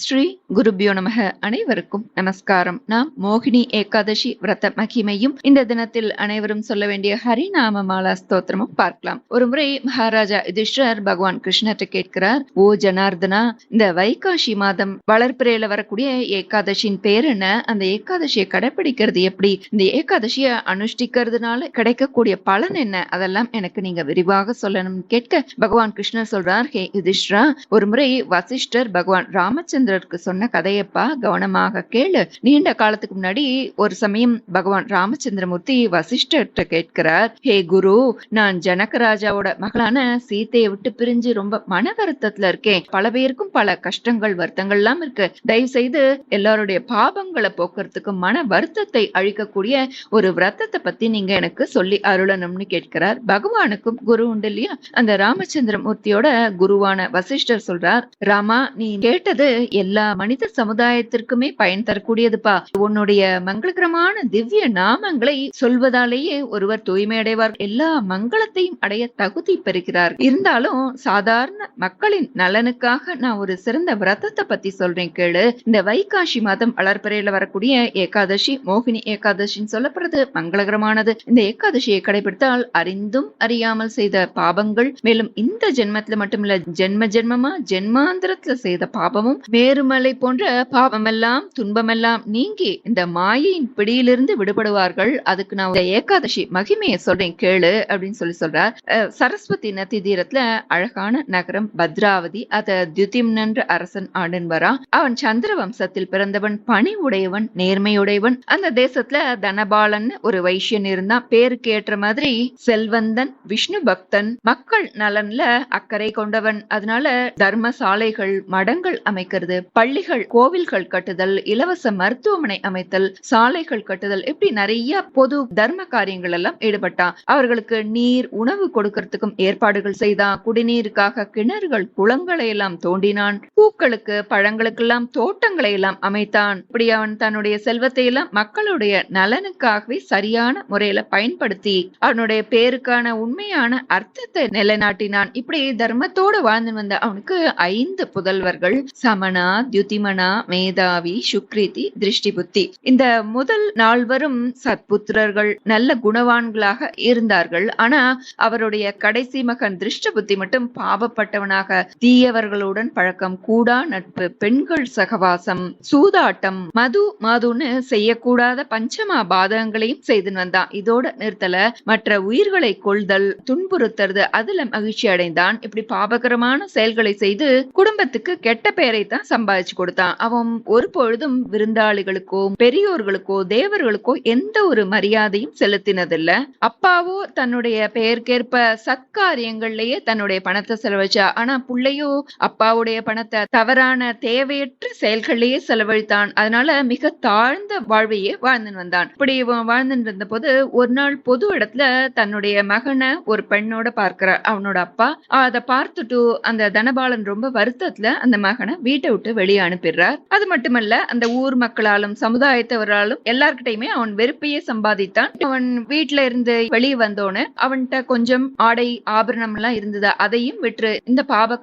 ஸ்ரீ குருபியோ நமக. அனைவருக்கும் நமஸ்காரம். நாம் மோகினி ஏகாதசி விரத மகிமையும் இந்த தினத்தில் அனைவரும் சொல்ல வேண்டிய ஹரிநாம மாலா ஸ்தோத்திரமும் பார்க்கலாம். ஒரு முறை மகாராஜா யுதிஷ்டர் பகவான் கிருஷ்ணர்கிட்ட கேட்கிறார் ஓ ஜனார்தனா இந்த வைகாசி மாதம் வளர்ப்பிறையில வரக்கூடிய ஏகாதசியின் பேர் என்ன? அந்த ஏகாதசியை கடைபிடிக்கிறது எப்படி? இந்த ஏகாதசியை அனுஷ்டிக்கிறதுனால கிடைக்கக்கூடிய பலன் என்ன? அதெல்லாம் எனக்கு நீங்க விரிவாக சொல்லணும்னு கேட்க பகவான் கிருஷ்ணர் சொல்றார் ஹே யுதிஷ்டரா ஒரு முறை வசிஷ்டர் பகவான் ராமச்சந்திர ராமச்சந்திரருக்கு சொன்ன கதையப்பா கவனமாக கேளு. நீண்ட காலத்துக்கு முன்னாடி ஒரு சமயம் பகவான் ராமச்சந்திரமூர்த்தி வசிஷ்டர்கிட்ட கேட்கிறார் ஹே குரு நான் ஜனகராஜாவோட மகளான சீத்தையை விட்டு பிரிஞ்சு ரொம்ப மன வருத்தத்துல இருக்கேன். பல பேருக்கும் பல கஷ்டங்கள் வருத்தங்கள் எல்லாம் இருக்கு. தயவு செய்து எல்லாருடைய பாபங்களை போக்குறதுக்கு மன வருத்தத்தை அழிக்கக்கூடிய ஒரு விரத்தத்தை பத்தி நீங்க எனக்கு சொல்லி அருளணும்னு கேட்கிறார். பகவானுக்கும் குரு உண்டு இல்லையா? அந்த ராமச்சந்திரமூர்த்தியோட குருவான வசிஷ்டர் சொல்றார் ராமா நீ கேட்டது எல்லா மனித சமுதாயத்திற்குமே பயன் தரக்கூடியதுப்பா. உன்னுடைய மங்களகரமான திவ்ய நாமங்களை சொல்வதாலேயே ஒருவர் தூய்மை அடைவார் எல்லா மங்களத்தையும் அடைய தகுதி பெறுகிறார். இருந்தாலும் சாதாரண மக்களின் நலனுக்காக நான் ஒரு சிறந்த விரதத்தை பத்தி சொல்றேன் கேளு. இந்த வைகாசி மாதம் வளர்ப்பறையில வரக்கூடிய ஏகாதசி மோகினி ஏகாதசின்னு சொல்லப்படுறது மங்களகரமானது. இந்த ஏகாதசியை கடைபிடித்தால் அறிந்தும் அறியாமல் செய்த பாபங்கள் மேலும் இந்த ஜென்மத்துல மட்டுமில்ல ஜென்ம ஜென்மமா ஜென்மாந்திரத்துல செய்த பாபமும் மேருமலை போன்ற பாவமெல்லாம் துன்பமெல்லாம் நீங்கி இந்த மாயையின் பிடியிலிருந்து விடுபடுவார்கள். அதுக்கு நான் ஏகாதசி மகிமையை சொல்றேன் கேளு அப்படின்னு சொல்லி சொல்றார். அஹ் சரஸ்வதி நதி தீரத்துல அழகான நகரம் பத்ராவதி. அத தியுதிம்னன்ற அரசன் ஆண்டன் வரா அவன் சந்திர வம்சத்தில் பிறந்தவன் பணி உடையவன் நேர்மையுடையவன். அந்த தேசத்துல தனபாலன் ஒரு வைஷ்யன் இருந்தான். பேருக்கு ஏற்ற மாதிரி செல்வந்தன் விஷ்ணு பக்தன். மக்கள் நலன்ல அக்கறை கொண்டவன். அதனால தர்மசாலைகள் மடங்கள் அமைக்கிறது. பள்ளிகள் கோவில்கள் கட்டுதல் இலவச மருத்துவமனை அமைத்தல் சாலைகள் கட்டுதல் இப்படி நிறைய பொது தர்ம காரியங்கள் எல்லாம் ஈடுபட்டான் அவர்களுக்கு நீர் உணவு கொடுக்கறதுக்கும் ஏற்பாடுகள் செய்தான் குடிநீருக்காக கிணறுகள் குளங்களை எல்லாம் தோண்டினான் பூக்களுக்கு பழங்களுக்கெல்லாம் தோட்டங்களை எல்லாம் அமைத்தான். இப்படி அவன் தன்னுடைய செல்வத்தை எல்லாம் மக்களுடைய நலனுக்காகவே சரியான முறையில பயன்படுத்தி அவனுடைய பேருக்கான உண்மையான அர்த்தத்தை நிலைநாட்டினான். இப்படி தர்மத்தோடு வாழ்ந்து வந்த அவனுக்கு ஐந்து புதல்வர்கள் சமண தியுதிமனா மேதாவி சுக்ரிதி திருஷ்டி புத்தி இந்த முதல் நால்வரும் சத்புத்திரர்கள் நல்ல குணவான்களாக இருந்தார்கள். ஆனா அவருடைய கடைசி மகன் திருஷ்ட புத்தி மட்டும் பாவப்பட்டவனாக தீயவர்களுடன் பழக்கம் கூடா நட்பு பெண்கள் சகவாசம் சூதாட்டம் மது மதுன்னு செய்யக்கூடாத பஞ்சமா பாதகங்களையும் செய்து வந்தான். இதோட நிறுத்தல மற்ற உயிர்களை கொள்தல் துன்புறுத்துறது அதுல மகிழ்ச்சி அடைந்தான். இப்படி பாபகரமான செயல்களை செய்து குடும்பத்துக்கு கெட்ட பெயரை தான் சம்பாதிச்சு கொடுத்தான். அவன் ஒரு பொழுதும் விருந்தாளிகளுக்கோ பெரியோர்களுக்கோ தேவர்களுக்கோ எந்த ஒரு மரியாதையும் செலுத்தினதில்ல. அப்பாவோ தன்னுடைய பெயர்க்கேற்ப சத்காரியங்கள்லயே தன்னுடைய பணத்தை செலவழிச்சா ஆனா புள்ளையோ அப்பாவுடைய பணத்தை தவறான தேவையற்ற செயல்கள்லயே செலவழித்தான். அதனால மிக தாழ்ந்த வாழ்வையே வாழ்ந்து வந்தான். இப்படி இவன் வாழ்ந்துட்டு இருந்த போது ஒரு நாள் பொது இடத்துல தன்னுடைய மகனை ஒரு பெண்ணோட பார்க்கிறார் அவனோட அப்பா அதை பார்த்துட்டு அந்த தனபாலன் ரொம்ப வருத்தத்துல அந்த மகனை வீட்டை விட்டு வெளியே அனுப்பிடுறார். அது மட்டுமல்ல அந்த ஊர் மக்களாலும் சமுதாயத்தவராலும் எல்லார்கிட்டயுமே அவன் வெறுப்பையே சம்பாதித்தான். அவன் வீட்டுல இருந்து வெளியே வந்தோன்னு அவன்கிட்ட கொஞ்சம் ஆடை ஆபரணம் எல்லாம் இருந்தது. அதையும் விற்று இந்த பாப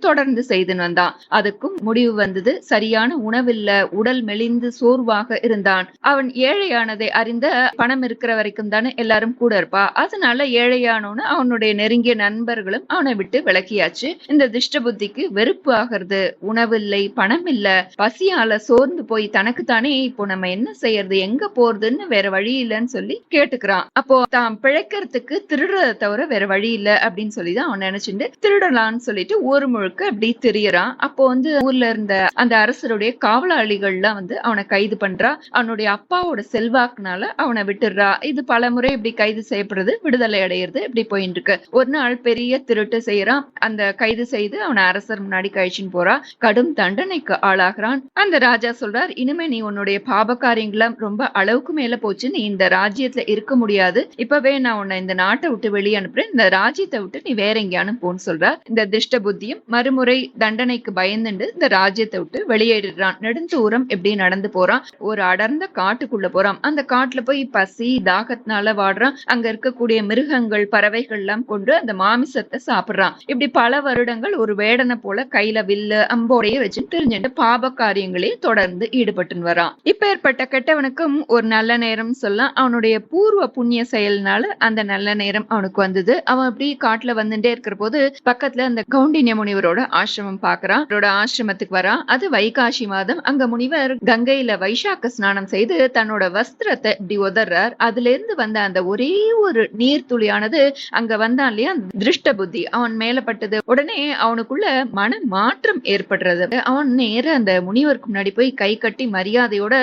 தொடர்ந்து செய்துன்னு வந்தான். அதுக்கும் முடிவு வந்தது சரியான உணவில்ல உடல் மெலிந்து சோர்வாக இருந்தான். அவன் ஏழையானதை அறிந்த பணம் இருக்கிற வரைக்கும் தானே எல்லாரும் கூட இருப்பா. அதனால ஏழையானோன்னு அவனுடைய நெருங்கிய நண்பர்களும் அவனை விட்டு விளக்கியாச்சு இந்த திஷ்ட புத்திக்கு வெறுப்பு ஆகிறது உணவில்லை பணம் இல்ல. பசியால சோர்ந்து போய் தனக்கு தானே இப்போ நம்ம என்ன செய்யறது எங்க போறதுன்னு வேற வழி இல்லைன்னு சொல்லி கேட்டுக்கிறான். அப்போ தான் பிழைக்கிறதுக்கு திருடுறத தவிர வேற வழி இல்ல அப்படின்னு சொல்லிதான் அவன் நினைச்சுட்டு திருடலாம்னு சொல்லிட்டு ஊர் முழுக்க அப்படி திரியறான். அப்போ வந்து ஊர்ல இருந்த அந்த அரசருடைய காவலாளிகள்லாம் வந்து அவனை கைது பண்றா. அவனுடைய அப்பாவோட செல்வாக்குனால அவனை விட்டுடுறா. இது பல முறை இப்படி கைது செய்யப்படுறது விடுதலை அடையிறது இப்படி போயிட்டு இருக்கு ஒரு நாள் பெரிய திருட்டு செய்யறான். அந்த கைது செய்து அவனை அரசர் முன்னாடி கழிச்சுன்னு போறா. கடும் தண்டனைக்கு ஆளாகிறான். அந்த ராஜா சொல்றார் இனிமே நீ உன்னுடைய பாபகாரியங்களும் ரொம்ப அளவுக்கு மேல போச்சு. நீ இந்த ராஜ்யத்துல இருக்க முடியாது. இப்பவே நான் உன்னை இந்த நாட்டை விட்டு வெளியே அனுப்புறேன். இந்த ராஜ்யத்தை விட்டு நீ வேற எங்கேயானு போன்னு சொல்றார். இந்த திருஷ்ட புத்தியும் மறுமுறை தண்டனைக்கு பயந்துண்டு இந்த ராஜ்யத்தை விட்டு வெளியேறிடுறான். நெடுந்தூரம் எப்படி நடந்து போறான்? ஒரு அடர்ந்த காட்டுக்குள்ள போறான். அந்த காட்டுல போய் பசி தாகத்தினால வாடுறான். அங்க இருக்கக்கூடிய மிருகங்கள் பறவைகள் எல்லாம் கொண்டு அந்த மாமிசத்தை சாப்பிடுறான். இப்படி பல வருடங்கள் ஒரு வேடனை போல கையில வில்லு அம்போடைய வச்சு தெரிஞ்சுட்டு பாப காரியங்களே தொடர்ந்து ஈடுபட்டு வரான். இப்ப ஏற்பட்ட கெட்டவனுக்கும் ஒரு நல்ல நேரம் சொல்ல அவனுடைய பூர்வ புண்ணிய செயல்னால அந்த நல்ல நேரம் அவனுக்கு வந்தது. அவன் அப்படி காட்டுல வந்துட்டே இருக்கிற போது பக்கத்துல அந்த கவுண்டினிய முனிவரோட ஆசிரமம் பாக்குறான். அவரோட ஆசிரமத்துக்கு வரான். அது வைகாசி மாதம். அங்க முனிவர் கங்கையில வைசாக்க ஸ்நானம் செய்து தன்னோட வஸ்திரத்தை இப்படி உதர்றார். அதுல இருந்து வந்த அந்த ஒரே ஒரு நீர்த்துளியானது அங்க வந்தான் இல்லையா? திருஷ்ட புத்தி. அவன் மேல பட்டது உடனே அவனுக்குள்ள மன மாற்றம் ஏற்படுறது. அவன் நேர அந்த முனிவருக்கு முன்னாடி போய் கை கட்டி மரியாதையோட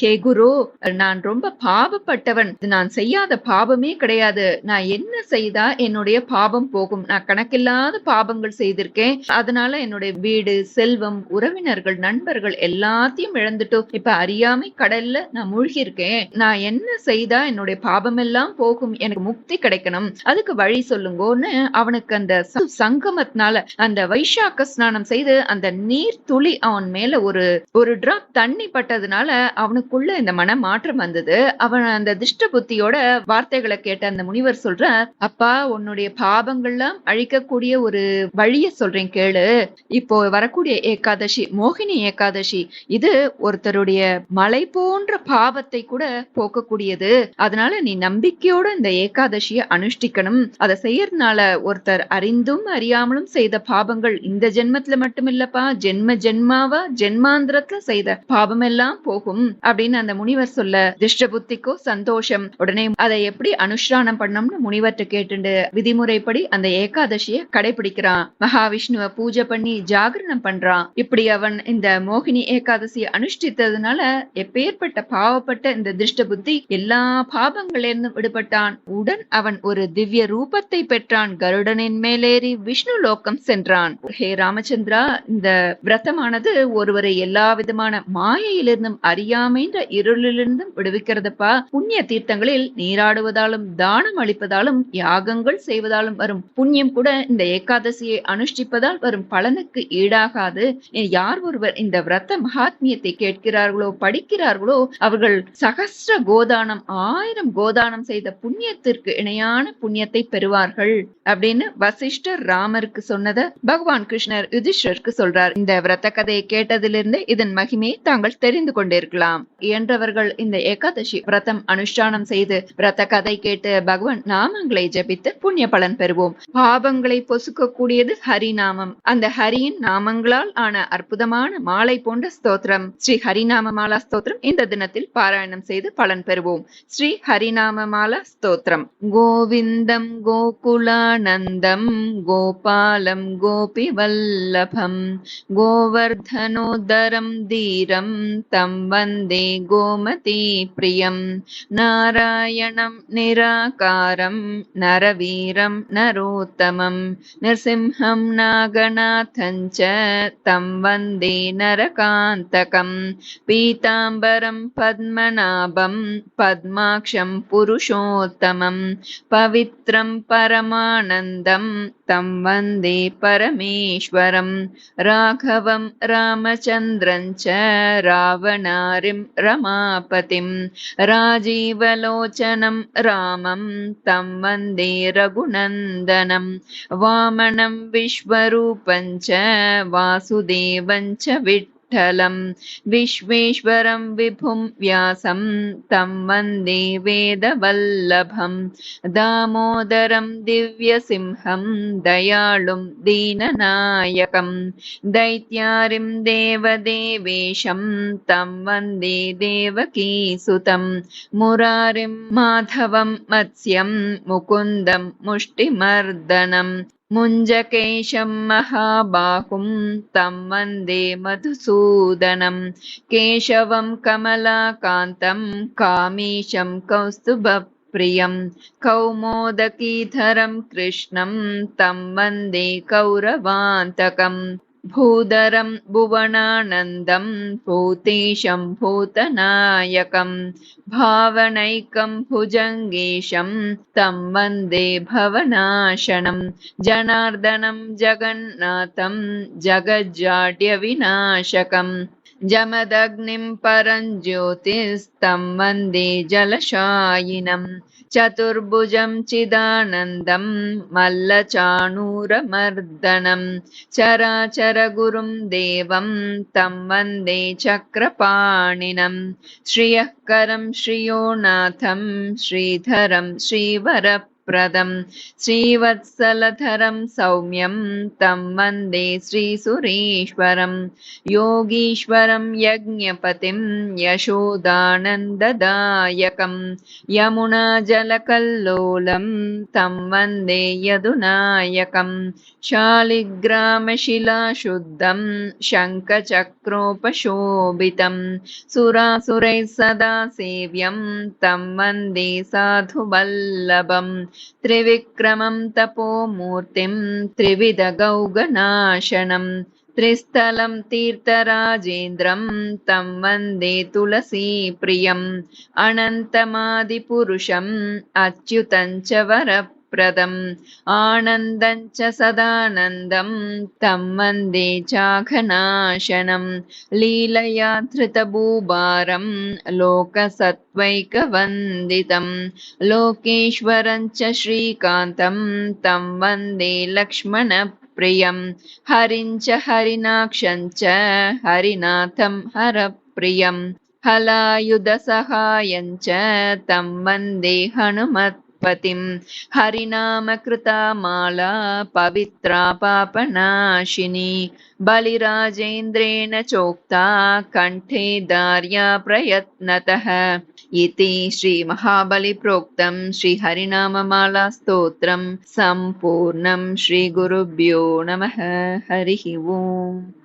ஹே குரு நான் ரொம்ப பாவப்பட்டவன். நான் செய்யாத பாவமே கிடையாது. நான் என்ன செய்தா என்னுடைய பாவம் போகும். நான் கணக்கில்லாத பாவங்கள் செய்திருக்கேன். அதனால என்னுடைய வீடு செல்வம் உறவினர்கள் நண்பர்கள் எல்லாத்தையும் இழந்துட்டோம். இப்ப அறியாமை கடல்ல நான் மூழ்கி இருக்கேன் நான் என்ன செய்தா என்னுடைய பாவம் எல்லாம் போகும். எனக்கு முக்தி கிடைக்கணும். அதுக்கு வழி சொல்லுங்கன்னு அவனுக்கு அந்த சங்கமத்தினால அந்த வைஷாக்க ஸ்நானம் செய்து அந்த நீர் நீர் துளி அவன் மேல ஒரு ஒரு டிராப் தண்ணி பட்டதுனால அவனுக்குள்ள இந்த மன மாற்றம் வந்தது. அவன் அந்த திஷ்ட புத்தியோட வார்த்தைகளை கேட்ட அந்த முனிவர் சொல்ற அப்பா உன்னுடைய பாவங்கள்லாம் அழிக்கக்கூடிய ஒரு வழிய சொல்றேன் கேளு. இப்போ வரக்கூடிய ஏகாதசி மோகினி ஏகாதசி இது ஒருத்தருடைய மலை போன்ற பாவத்தை கூட போக்கக்கூடியது. அதனால நீ நம்பிக்கையோட இந்த ஏகாதசியை அனுஷ்டிக்கணும். அதை செய்யறதுனால ஒருத்தர் அறிந்தும் அறியாமலும் செய்த பாவங்கள் இந்த ஜென்மத்துல மட்டும் இல்லப்பா ஜென்ம ஜென்மாவா ஜென்மாந்திரத்துல செய்த பாபம் எல்லாம் போகும் அப்படின்னு அந்த முனிவர் சொல்ல திஷ்ட புத்திக்கோ சந்தோஷம். உடனே அதை எப்படி அனுஷ்டானம் பண்ணணும்னு முனிவர்கிட்ட கேட்டுண்டு விதிமுறைப்படி அந்த ஏகாதசியை கடைபிடிக்கிறான். மகாவிஷ்ணுவை பூஜை பண்ணி ஜாகரணம் பண்றான். இப்படி அவன் இந்த மோகினி ஏகாதசியை அனுஷ்டித்ததுனால எப்பேற்பட்ட பாவப்பட்ட இந்த திருஷ்ட புத்தி எல்லா பாபங்களிலிருந்தும் விடுபட்டான். உடன் அவன் ஒரு திவ்ய ரூபத்தை பெற்றான். கருடனின் மேலேறி விஷ்ணு லோகம் சென்றான். ஹே ராமச்சந்திரா இந்த விரதமானது ஒருவரை எல்லா விதமான மாயையிலிருந்தும் அறியாமைன்ற இருளிலிருந்தும் விடுவிக்கிறதுப்பா. புண்ணிய தீர்த்தங்களில் நீராடுவதாலும் தானம் அளிப்பதாலும் யாகங்கள் செய்வதாலும் வரும். புண்ணியம் கூட இந்த ஏகாதசியை அனுஷ்டிப்பதால் வரும். பலனுக்கு ஈடாகாது. யார் ஒருவர் இந்த விரத மகாத்மியத்தை கேட்கிறார்களோ படிக்கிறார்களோ அவர்கள் சகசிர கோதானம் ஆயிரம் கோதானம் செய்த புண்ணியத்திற்கு இணையான புண்ணியத்தை பெறுவார்கள் அப்படின்னு வசிஷ்டர் ராமருக்கு சொன்னத பகவான் கிருஷ்ணர் யுதிஷ்டருக்கு சொல்றார். இந்த விரத கதையை கேட்டதிலிருந்து இதன் மகிமையை தாங்கள் தெரிந்து கொண்டிருக்கலாம். இயன்றவர்கள் இந்த ஏகாதசி விரதம் அனுஷ்டானம் செய்து விரத கதை கேட்டு பகவான் நாமங்களை ஜபித்து புண்ணிய பலன் பெறுவோம். பாவங்களை பொசுக்கக்கூடியது ஹரிநாமம். அந்த ஹரியின் நாமங்களால் ஆன அற்புதமான மாலை போன்ற ஸ்தோத்திரம். ஸ்ரீ ஹரிநாம மாலா ஸ்தோத்திரம் இந்த தினத்தில் பாராயணம் செய்து பலன் பெறுவோம். ஸ்ரீ ஹரிநாம மாலா ஸ்தோத்திரம். கோவிந்தம் கோகுலானந்தம் கோபாலம் கோபி வல்லபம் கோ गोवर्धनोदरं धीरं तं वन्दे गोमतीप्रियं। नारायणं निराकारं नरवीरं नरोत्तमं। नृसिंहं च तं वन्दे नरकान्तकं। पीताम्बरं पद्मनाभं पद्माक्षं पुरुषोत्तमं। पवित्रं परमानन्दं तं वन्दे परमेश्वरं। राघव ராഘவம் ராமச்சந்திரன் ச ராவணாரிம் ரமாபதிம் ராஜீவலோச்சனம் ராமம் தம் வந்தே ரகுநந்தனம் வாமனம் விஸ்வரூபம் ச வாசுதேவம் ச श्वेश्वरं विभुं व्यासं तं वन्दे वेदवल्लभं दामोदरं दिव्यसिंहं दयालुं दीननायकं दैत्यारिं देवदेवेशं तं वन्दे देवकीसुतं मुरारिं माधवं मत्स्यं मुकुन्दं मुष्टिमर्दनम् मुञ्जकेशं महाबाहुं तं वन्दे मधुसूदनं केशवं कमलाकान्तं कामीशं कौस्तुभप्रियं कौमोदकीधरं कृष्णं तं वन्दे कौरवान्तकम् भूधरं भुवनानन्दं भूतेशं भूतनायकं भावनैकं भुजङ्गेशं तं वन्दे भवनाशनं जनार्दनं जगन्नाथं जगज्जाड्यविनाशकम् जमदग्निं परं ज्योतिस्तं वन्दे जलशायिनम् चतुर्भुजं चिदानन्दं मल्लचाणूरमर्दनं चराचरगुरुं देवं तं वन्दे चक्रपाणिनं श्रियःकरं श्रियोनाथं श्रीधरं श्रीवर प्रदं श्रीवत्सलधरं सौम्यं तं वन्दे श्रीसुरेश्वरं। योगीश्वरं यज्ञपतिं यशोदानन्ददायकं। यमुनाजलकल्लोलं तं वन्दे यदुनायकं। शालिग्रामशिलाशुद्धं शङ्खचक्रोपशोभितं। सुरासुरैः सदा सेव्यं तं वन्दे साधुवल्लभम् त्रिविक्रमं तपोमूर्तिं त्रिविधगौगनाशनं त्रिस्थलं तीर्थराजेन्द्रं तं वन्दे तुलसीप्रियम् अनन्तमादिपुरुषम् अच्युतं च वरप्रदम् आनन्दं च सदानन्दं तं वन्दे लीलया धृतभूभारं लोकसत्त्वैकवन्दितं। लोकेश्वरं च श्रीकान्तं तं वन्दे लक्ष्मणप्रियं। हरिं च हरिणाक्षं च हरिनाथं हरप्रियं। च तं वन्दे हनुमत् पतिं हरिनामकृता माला पवित्रा पापनाशिनी बलिराजेन्द्रेण चोक्ता कण्ठे दार्या प्रयत्नतः। इति श्रीमहाबलिप्रोक्तं श्रीहरिनाममालास्तोत्रं। सम्पूर्णं श्रीगुरुभ्यो नमः। हरिः ओम्